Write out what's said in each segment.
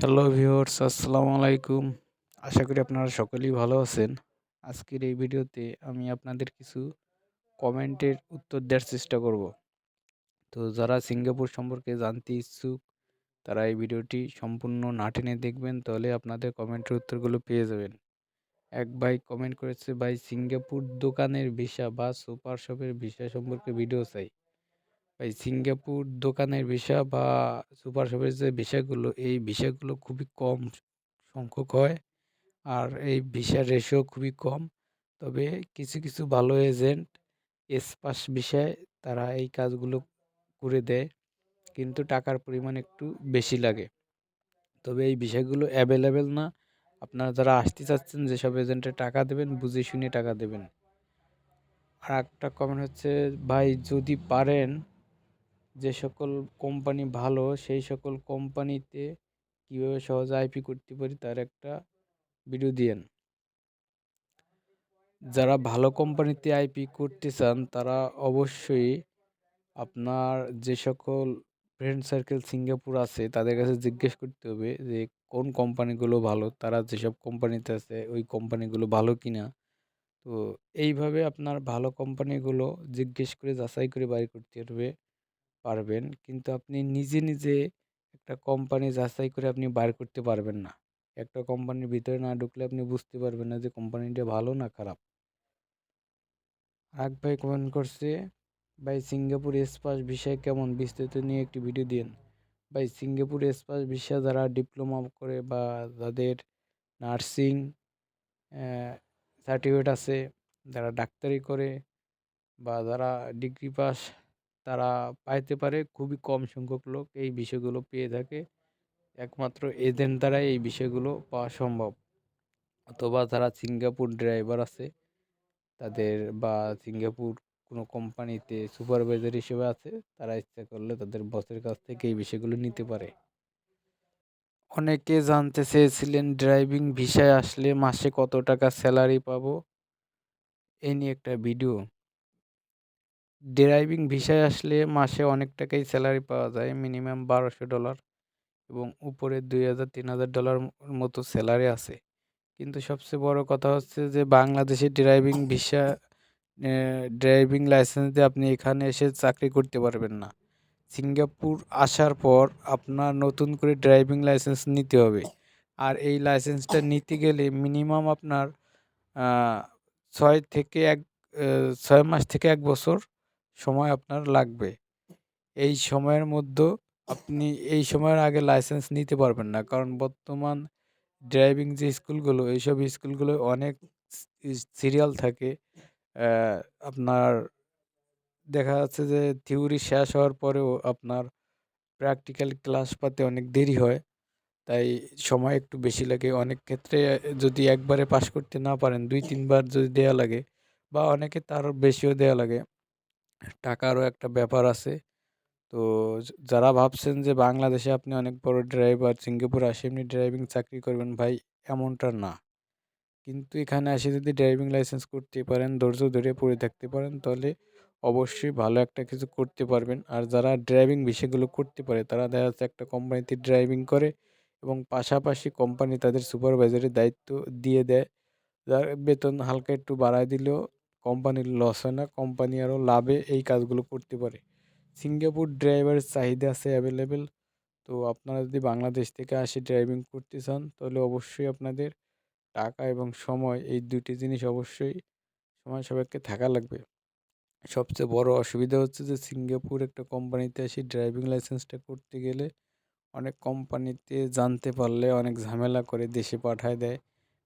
Hello viewers আসসালামু আলাইকুম। আশা করি আপনারা সকলেই ভালো আছেন। আজকের এই ভিডিওতে আমি আপনাদের কিছু কমেন্টের উত্তর দেওয়ার চেষ্টা করব। তো যারা সিঙ্গাপুর সম্পর্কে জানতে ইচ্ছুক, তারা এই ভিডিওটি সম্পূর্ণ না টেনে দেখবেন, তাহলে আপনাদের কমেন্টের উত্তরগুলো পেয়ে যাবেন। এক ভাই কমেন্ট করেছে, ভাই, সিঙ্গাপুর দোকানের ভিসা বা সুপার শপের ভিসা সম্পর্কে ভিডিও চাই। এই সিঙ্গাপুর দোকানের ভিসা বা সুপার শপের যে ভিসাগুলো, এই ভিসাগুলো খুবই কম সংখ্যক হয়। আর এই ভিসার রেশিও খুবই কম। তবে কিছু কিছু ভালো এজেন্ট এসপাস ভিসায় তারা এই কাজগুলো করে দেয়। কিন্তু টাকার পরিমাণ একটু বেশি লাগে। তবে এই বিষয়গুলো অ্যাভেলেবেল না। আপনারা যারা আসতে চাচ্ছেন, যেসব এজেন্টে টাকা দেবেন, বুঝে শুনে টাকা দেবেন। আর একটা কমেন্ট হচ্ছে, ভাই, যদি পারেন যে সকল কোম্পানি ভালো, সেই সকল কোম্পানিতে কীভাবে সহজে আইপি করতে পারি তার একটা ভিডিও দিয়েন। যারা ভালো কোম্পানিতে আইপি করতে চান, তারা অবশ্যই আপনার যে সকল ফ্রেন্ড সার্কেল সিঙ্গাপুর আছে, তাদের কাছে জিজ্ঞেস করতে হবে যে, কোন কোম্পানিগুলো ভালো? তারা যেসব কোম্পানিতে আছে, ওই কোম্পানিগুলো ভালো কিনা? তো এইভাবে আপনার ভালো কোম্পানিগুলো জিজ্ঞেস করে যাচাই করে বাড়ি করতে হবে। পারবেন। কিন্তু আপনি নিজে নিজে একটা কোম্পানি যাচাই করে আপনি বার করতে পারবেন না। একটা কোম্পানির ভিতরে না ঢুকলে আপনি বুঝতে পারবেন না যে কোম্পানিটা ভালো না খারাপ। আরেক ভাই কমেন্ট করছে, ভাই সিঙ্গাপুর এসপাস বিষয় কেমন? বিস্তারিত নিয়ে একটি ভিডিও দিন ভাই সিঙ্গাপুর এসপাস ভিসা যারা ডিপ্লোমা করে বা যাদের নার্সিং সার্টিফিকেট আছে, যারা ডাক্তারি করে বা যারা ডিগ্রি পাস তারা পাইতে পারে। খুবই কম সংখ্যক লোক এই বিষয়গুলো পেয়ে থাকে। একমাত্র এজেন্ট দ্বারাই এই বিষয়গুলো পাওয়া সম্ভব। অথবা যারা সিঙ্গাপুর ড্রাইভার আছে, তাদের বা সিঙ্গাপুর কোনো কোম্পানিতে সুপারভাইজার হিসেবে আছে, তারা ইচ্ছা করলে তাদের বসের কাছ থেকে এই বিষয়গুলো নিতে পারে। অনেকে জানতে চেয়েছিলেন ড্রাইভিং ভিসায় আসলে মাসে কত টাকা স্যালারি পাবো? এই নিয়ে একটা ভিডিও। ড্রাইভিং ভিসায় আসলে মাসে অনেক টাকাই স্যালারি পাওয়া যায় মিনিমাম বারোশো ডলার এবং উপরে দুই হাজার তিন হাজার ডলার মতো স্যালারি আছে। কিন্তু সবচেয়ে বড় কথা হচ্ছে যে, বাংলাদেশে ড্রাইভিং ভিসা ড্রাইভিং লাইসেন্স দিয়ে আপনি এখানে এসে চাকরি করতে পারবেন না। সিঙ্গাপুর আসার পর আপনার নতুন করে ড্রাইভিং লাইসেন্স নিতে হবে। আর এই লাইসেন্সটা নিতে গেলে মিনিমাম আপনার ছয় থেকে এক ছয় মাস থেকে এক বছর সময় আপনার লাগবে। এই সময়ের মধ্যে আপনি, এই সময়ের আগে লাইসেন্স নিতে পারবেন না। কারণ বর্তমান ড্রাইভিং যে স্কুলগুলো, এইসব স্কুলগুলো অনেক সিরিয়াল থাকে। আপনার দেখা যাচ্ছে যে থিওরি শেষ হওয়ার পরেও আপনার প্র্যাকটিক্যাল ক্লাস পাতে অনেক দেরি হয়। তাই সময় একটু বেশি লাগে। অনেক ক্ষেত্রে যদি একবারে পাশ করতে না পারেন, দুই, তিনবার যদি দেয়া লাগে বা অনেকে তার বেশিও দেয়া লাগে। টাকারও একটা ব্যাপার আছে। তো যারা ভাবছেন যে বাংলাদেশে আপনি অনেক বড় ড্রাইভার সিঙ্গাপুর আসে এমনি ড্রাইভিং চাকরি করবেন, ভাই এমনটা না। কিন্তু এখানে এসে যদি ড্রাইভিং লাইসেন্স করতে পারেন, ধৈর্য ধরে পড়ে থাকতে পারেন, তাহলে অবশ্যই ভালো একটা কিছু করতে পারবেন। আর যারা ড্রাইভিং বিষয়গুলো করতে পারে, তারা দেখা যাচ্ছে একটা কোম্পানিতে ড্রাইভিং করে এবং পাশাপাশি কোম্পানি তাদের সুপারভাইজারের দায়িত্ব দিয়ে দেয়। যার বেতন হালকা একটু বাড়ায় দিলেও কোম্পানির লস হয় না, কোম্পানি আরও লাভে এই কাজগুলো করতে পারে। সিঙ্গাপুর ড্রাইভারের চাহিদা আছে অ্যাভেলেবেল তো আপনারা যদি বাংলাদেশ থেকে আসে ড্রাইভিং করতে চান, তাহলে অবশ্যই আপনাদের টাকা এবং সময়, এই দুটি জিনিস অবশ্যই সময় সবাইকে থাকা লাগবে। সবচেয়ে বড় অসুবিধা হচ্ছে যে সিঙ্গাপুর একটা কোম্পানিতে আসি ড্রাইভিং লাইসেন্সটা করতে গেলে অনেক কোম্পানিতে জানতে পারলে অনেক ঝামেলা করে দেশে পাঠায় দেয়।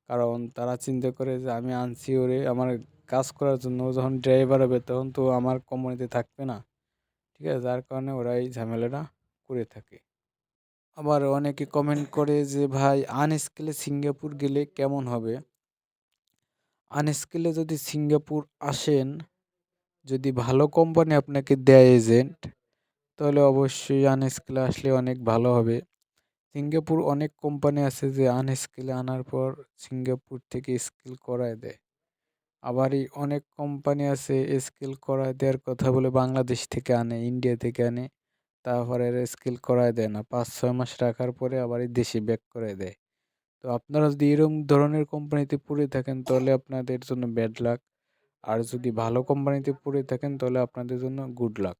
কারণ তারা চিন্তা করে যে আমি আনছি ওরে আমার কাজ করার জন্য যখন ড্রাইভার হবে তখন তো আমার কোম্পানিতে থাকবে না। ঠিক আছে? যার কারণে ওরা এই ঝামেলাটা করে থাকে। আবার অনেকে কমেন্ট করে যে, ভাই আনস্কেলে সিঙ্গাপুর গেলে কেমন হবে? আনস্কেলে যদি সিঙ্গাপুর আসেন, যদি ভালো কোম্পানি আপনাকে দেয় এজেন্ট তাহলে অবশ্যই আনস্কেলে আসলে অনেক ভালো হবে। সিঙ্গাপুর অনেক কোম্পানি আছে যে আনস্কেলে আনার পর সিঙ্গাপুর থেকে স্কিল করায় দেয়। আবারই অনেক কোম্পানি আছে স্কিল করায় দেওয়ার কথা বলে বাংলাদেশ থেকে আনে, ইন্ডিয়া থেকে আনে, তারপরে স্কিল করায় দেয় না। পাঁচ, ছয় মাস রাখার পরে আবারই দেশে ব্যাক করে দেয়। তো আপনারা যদি এরকম ধরনের কোম্পানিতে পড়ে থাকেন তাহলে আপনাদের জন্য ব্যাড লাক আর যদি ভালো কোম্পানিতে পড়ে থাকেন তাহলে আপনাদের জন্য গুড লাক